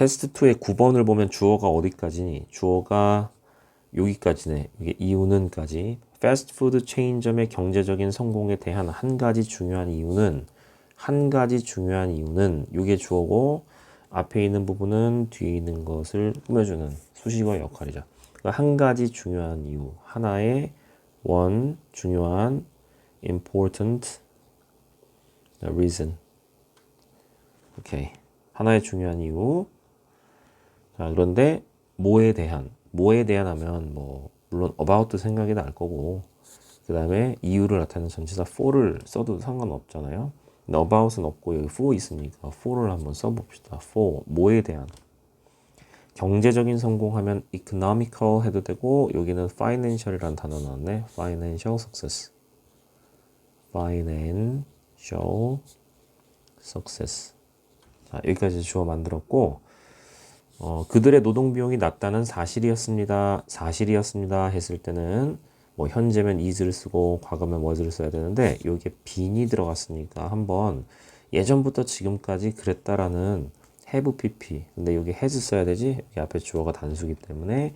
테스트 2의 9번을 보면 주어가 어디까지니? 주어가 여기까지네. 이게 이유는까지. 패스트푸드 체인점의 경제적인 성공에 대한 한 가지 중요한 이유는 한 가지 중요한 이유는 이게 주어고 앞에 있는 부분은 뒤에 있는 것을 꾸며주는 수식어 역할이죠. 그러니까 한 가지 중요한 이유, 하나의 one 중요한 important reason. 오케이. 하나의 중요한 이유. 자, 그런데 뭐에 대한 뭐에 대한 하면 뭐 물론 about 생각이 날 거고 그 다음에 이유를 나타내는 전치사 for를 써도 상관없잖아요. 근데 about은 없고 여기 for 있으니까 for를 한번 써봅시다. for 뭐에 대한 경제적인 성공하면 economical 해도 되고 여기는 financial이라는 단어 나왔네. financial success. financial success. 자, 여기까지 주어 만들었고 어, 그들의 노동 비용이 낮다는 사실이었습니다. 사실이었습니다. 했을 때는 뭐 현재면 is를 쓰고 과거면 was를 써야 되는데 여기에 bean이 들어갔으니까 한번 예전부터 지금까지 그랬다라는 have pp 근데 여기 has 써야 되지 여기 앞에 주어가 단수기 때문에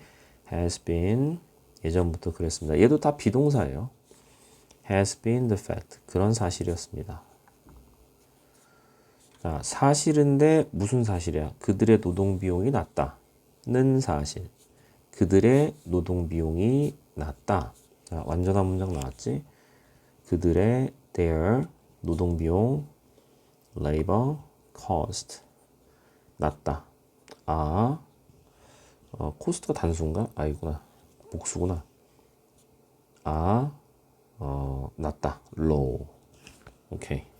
has been 예전부터 그랬습니다. 얘도 다 비동사예요. has been the fact 그런 사실이었습니다. 자, 사실인데 무슨 사실이야? 그들의 노동 비용이 낮다는 사실. 그들의 노동 비용이 낮다. 자, 완전한 문장 나왔지? 그들의 their 노동 비용 labor cost 낮다. 아, 어, 코스트가 단수인가? 아이구나. 복수구나. 아, 어, 낮다. low. 오케이.